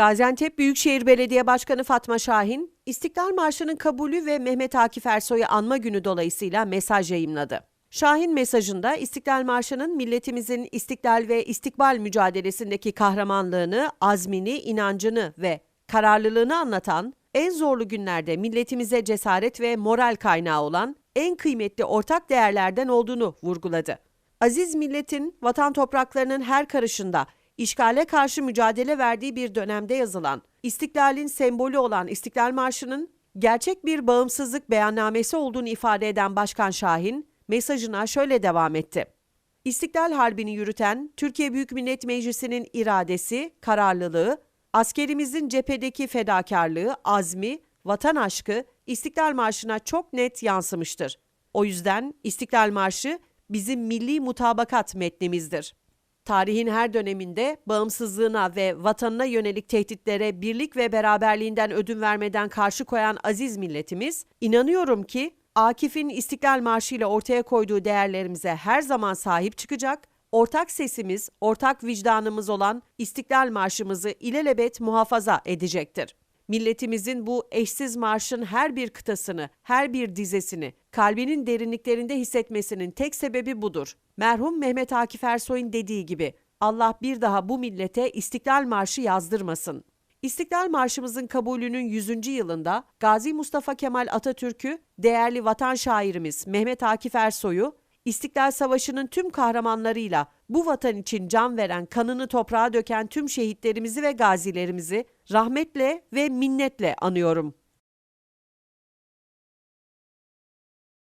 Gaziantep Büyükşehir Belediye Başkanı Fatma Şahin, İstiklal Marşı'nın kabulü ve Mehmet Akif Ersoy'u anma günü dolayısıyla mesaj yayımladı. Şahin mesajında İstiklal Marşı'nın milletimizin istiklal ve istikbal mücadelesindeki kahramanlığını, azmini, inancını ve kararlılığını anlatan, en zorlu günlerde milletimize cesaret ve moral kaynağı olan en kıymetli ortak değerlerden olduğunu vurguladı. Aziz milletin vatan topraklarının her karışında işgale karşı mücadele verdiği bir dönemde yazılan, istiklalin sembolü olan İstiklal Marşı'nın gerçek bir bağımsızlık beyannamesi olduğunu ifade eden Başkan Şahin, mesajına şöyle devam etti. İstiklal Harbi'ni yürüten Türkiye Büyük Millet Meclisi'nin iradesi, kararlılığı, askerimizin cephedeki fedakarlığı, azmi, vatan aşkı İstiklal Marşı'na çok net yansımıştır. O yüzden İstiklal Marşı bizim milli mutabakat metnimizdir. Tarihin her döneminde bağımsızlığına ve vatanına yönelik tehditlere birlik ve beraberliğinden ödün vermeden karşı koyan aziz milletimiz, inanıyorum ki Akif'in İstiklal Marşı ile ortaya koyduğu değerlerimize her zaman sahip çıkacak, ortak sesimiz, ortak vicdanımız olan İstiklal Marşımızı ilelebet muhafaza edecektir. Milletimizin bu eşsiz marşın her bir kıtasını, her bir dizesini kalbinin derinliklerinde hissetmesinin tek sebebi budur. Merhum Mehmet Akif Ersoy'un dediği gibi Allah bir daha bu millete İstiklal Marşı yazdırmasın. İstiklal Marşımızın kabulünün 100. yılında Gazi Mustafa Kemal Atatürk'ü, değerli vatan şairimiz Mehmet Akif Ersoy'u, İstiklal Savaşı'nın tüm kahramanlarıyla bu vatan için can veren, kanını toprağa döken tüm şehitlerimizi ve gazilerimizi rahmetle ve minnetle anıyorum.